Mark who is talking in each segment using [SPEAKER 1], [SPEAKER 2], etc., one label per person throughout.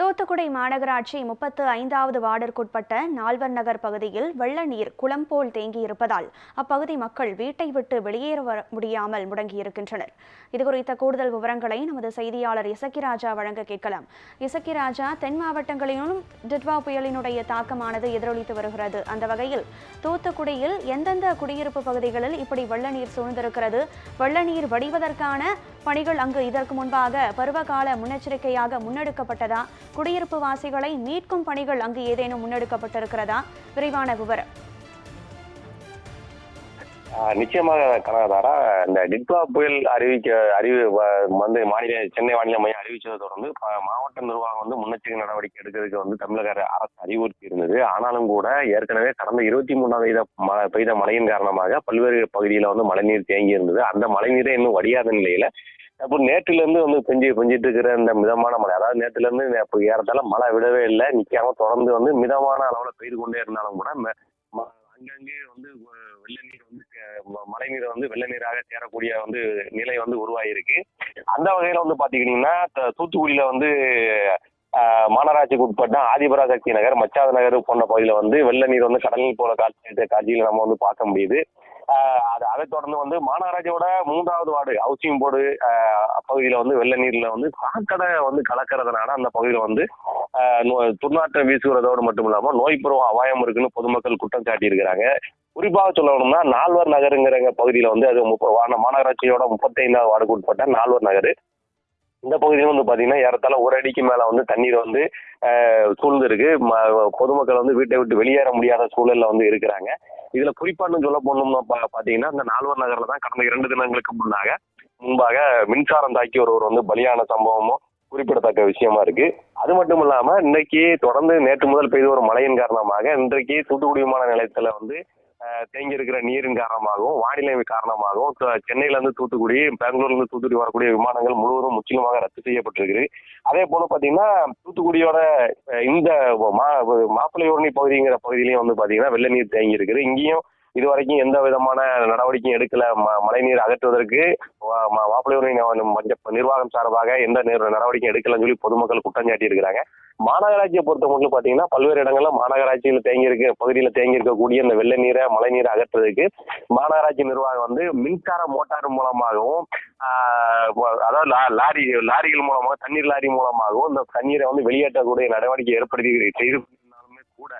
[SPEAKER 1] தூத்துக்குடி மாநகராட்சி முப்பத்து ஐந்தாவது வார்டிற்குட்பட்ட நால்வர் நகர் பகுதியில் வெள்ள நீர் குளம் போல் தேங்கியிருப்பதால் அப்பகுதி மக்கள் வீட்டை விட்டு வெளியேற வர முடியாமல் முடங்கியிருக்கின்றனர். இதுகுறித்த கூடுதல் விவரங்களை நமது செய்தியாளர் இசக்கிராஜா வழங்க கேட்கலாம். இசக்கிராஜா தென் மாவட்டங்களிலும் டிட்வா புயலினுடைய தாக்கமானது எதிரொலித்து வருகிறது. அந்த வகையில் தூத்துக்குடியில் எந்தெந்த குடியிருப்பு பகுதிகளில் இப்படி வெள்ள நீர் சூழ்ந்திருக்கிறது? வெள்ள நீர் வடிவதற்கான பணிகள் அங்கு இதற்கு முன்பாக பருவகால முன்னெச்சரிக்கையாக முன்னெடுக்கப்பட்டதா? குடியிருப்பு வாசிகளை மீட்கும் பணிகள் அங்கு ஏதேனும் முன்னெடுக்கப்பட்டிருக்கிறதா? விரைவான விவரம்.
[SPEAKER 2] ஆஹ் நிச்சயமாக கனகதாரா இந்த டிட்வா புயல் அறிவிக்க அறிவு வந்து மாநில சென்னை வானிலை மையம் அறிவிச்சதை தொடர்ந்து மாவட்ட நிர்வாகம் வந்து முன்னெச்சரிக்கை நடவடிக்கை எடுக்கிறதுக்கு வந்து தமிழக அரசு அறிவுறுத்தி இருந்தது. ஆனாலும் கூட ஏற்கனவே கடந்த இருபத்தி மூணாம் பெய்த பெய்த மழையின் காரணமாக பல்வேறு பகுதியில் வந்து மழைநீர் தேங்கி இருந்தது. அந்த மழைநீரை இன்னும் வடியாத நிலையில அப்புறம் நேற்றுல இருந்து வந்து பெஞ்சு பெஞ்சிட்டு இருக்கிற இந்த மிதமான மழை. அதாவது நேற்றுல இருந்து இப்போ ஏறத்தால மழை விடவே இல்லை. நிக்காம தொடர்ந்து வந்து மிதமான அளவுல பெய்து கொண்டே இருந்தாலும் கூட ம- ம- அங்கங்கே வந்து வெள்ள நீர் வந்து மழை நீர் வந்து வெள்ள நீராக சேரக்கூடிய வந்து நிலை வந்து உருவாகிருக்கு அந்த வகையில வந்து பாத்தீங்கன்னா த- தூத்துக்குடியில வந்து மாநகராட்சிக்கு உட்பட்ட ஆதிபராசக்தி நகர் மச்சாத நகர் போன்ற பகுதியில வந்து வெள்ள நீர் வந்து கடலில் போல காட்சி காட்சியில் நம்ம வந்து பார்க்க முடியுது. அது அதை தொடர்ந்து வந்து மாநகராட்சியோட மூன்றாவது வார்டு ஹவுசிங் போர்டு பகுதியில வந்து வெள்ள நீர்ல வந்து சாக்கடை வந்து கலக்கிறதுனால அந்த பகுதியில வந்து நோ- துர்நாற்றம் வீசுகிறதோடு மட்டும் இல்லாம நோய் பருவ அபாயம் இருக்குன்னு பொதுமக்கள் குற்றம் சாட்டியிருக்கிறாங்க. குறிப்பாக சொல்லணும்னா நால்வர் நகருங்கிற பகுதியில வந்து அது முப்பது மாநகராட்சியோட முப்பத்தைந்தாவது வார்டுக்கு உட்பட்ட நால்வர் நகர். இந்த பகுதியில வந்து பாத்தீங்கன்னா ஏறத்தாழ ஒரு அடிக்கு மேல வந்து தண்ணீர் வந்து ஆஹ், சூழ்ந்து இருக்கு ம- பொதுமக்கள் வந்து வீட்டை விட்டு வெளியேற முடியாத சூழல்ல வந்து இருக்கிறாங்க. இதுல குறிப்பான்னு சொல்ல போனோம்னா பா- பாத்தீங்கன்னா இந்த நால்வர் நகர்ல தான் கடந்த இரண்டு தினங்களுக்கு முன்னாக முன்பாக மின்சாரம் தாக்கி ஒருவர் வந்து பலியான சம்பவமும் குறிப்பிடத்தக்க விஷயமா இருக்கு. அது மட்டும் இல்லாம இன்னைக்கு தொடர்ந்து நேற்று முதல் பெய்த ஒரு மழையின் காரணமாக இன்றைக்கு தூத்துக்குடி விமான நிலையத்துல வந்து தேங்கி இருக்கிற நீரின் காரணமாகவும் வானிலை காரணமாகவும் சென்னையில இருந்து தூத்துக்குடி பெங்களூர்ல இருந்து தூத்துக்குடி வரக்கூடிய விமானங்கள் முழுவதும் முற்றிலுமாக ரத்து செய்யப்பட்டிருக்கு அதே போல பாத்தீங்கன்னா தூத்துக்குடியோட இந்த மா பகுதிங்கிற பகுதியிலையும் வந்து பாத்தீங்கன்னா வெள்ள நீர் தேங்கி இருக்குது இங்கேயும் இது வரைக்கும் எந்த விதமான நடவடிக்கையும் எடுக்கல. ம- மழைநீர் அகற்றுவதற்கு வா- மஞ்ச- நிர்வாகம் சார்பாக எந்த நடவடிக்கையும் எடுக்கலன்னு சொல்லி பொதுமக்கள் குற்றம் சாட்டி இருக்கிறாங்க மாநகராட்சியை பொறுத்த மட்டும் பாத்தீங்கன்னா பல்வேறு இடங்கள்ல மாநகராட்சியில் தேங்கி இருக்க பகுதியில் தேங்கி இருக்கக்கூடிய இந்த வெள்ள நீரை மழை நீரை அகற்றுறதுக்கு மாநகராட்சி நிர்வாகம் வந்து மின்சார மோட்டார் மூலமாகவும் அதாவது லா- லாரி லாரிகள் மூலமாக தண்ணீர் லாரி மூலமாகவும் இந்த தண்ணீரை வந்து வெளியேற்றக்கூடிய நடவடிக்கை ஏற்படுத்தி செய்து கூட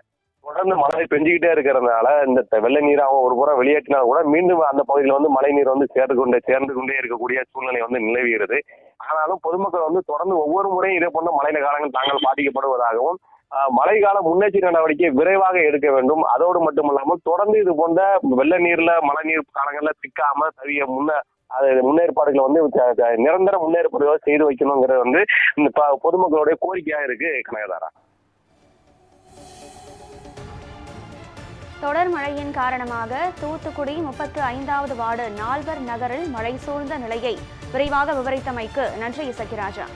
[SPEAKER 2] தொடர்ந்து மழை பெஞ்சுக்கிட்டே இருக்கிறதுனால இந்த வெள்ள நீராக ஒரு புறம் வெளியேற்றினா கூட மீண்டும் அந்த பகுதியில் வந்து மழை நீர் வந்து சேர்ந்து கொண்டே சேர்ந்து கொண்டே இருக்கக்கூடிய சூழ்நிலை வந்து நிலவுகிறது ஆனாலும் பொதுமக்கள் வந்து தொடர்ந்து ஒவ்வொரு முறையும் இதே போன்ற மழை காலங்கள் தாங்கள் பாதிக்கப்படுவதாகவும் ஆஹ், மழைக்கால முன்னெச்சரிக்கை நடவடிக்கை விரைவாக எடுக்க வேண்டும். அதோடு மட்டுமல்லாமல் தொடர்ந்து இது போன்ற வெள்ள நீர்ல மழை நீர் காலங்கள்ல சிக்காம சரிய முன்ன அது முன்னேற்பாடுகளை வந்து நிரந்தர முன்னேற்பாடுகளை செய்து வைக்கணுங்கிறது வந்து இந்த பொதுமக்களுடைய கோரிக்கையா இருக்கு கனகதாரா?
[SPEAKER 1] தொடர் மழையின் காரணமாக தூத்துக்குடி முப்பத்து ஐந்தாவது வார்டு நால்வர் நகரில் மழை சூழ்ந்த நிலையை விரைவாக விவரித்தமைக்கு நன்றி இசக்கிராஜா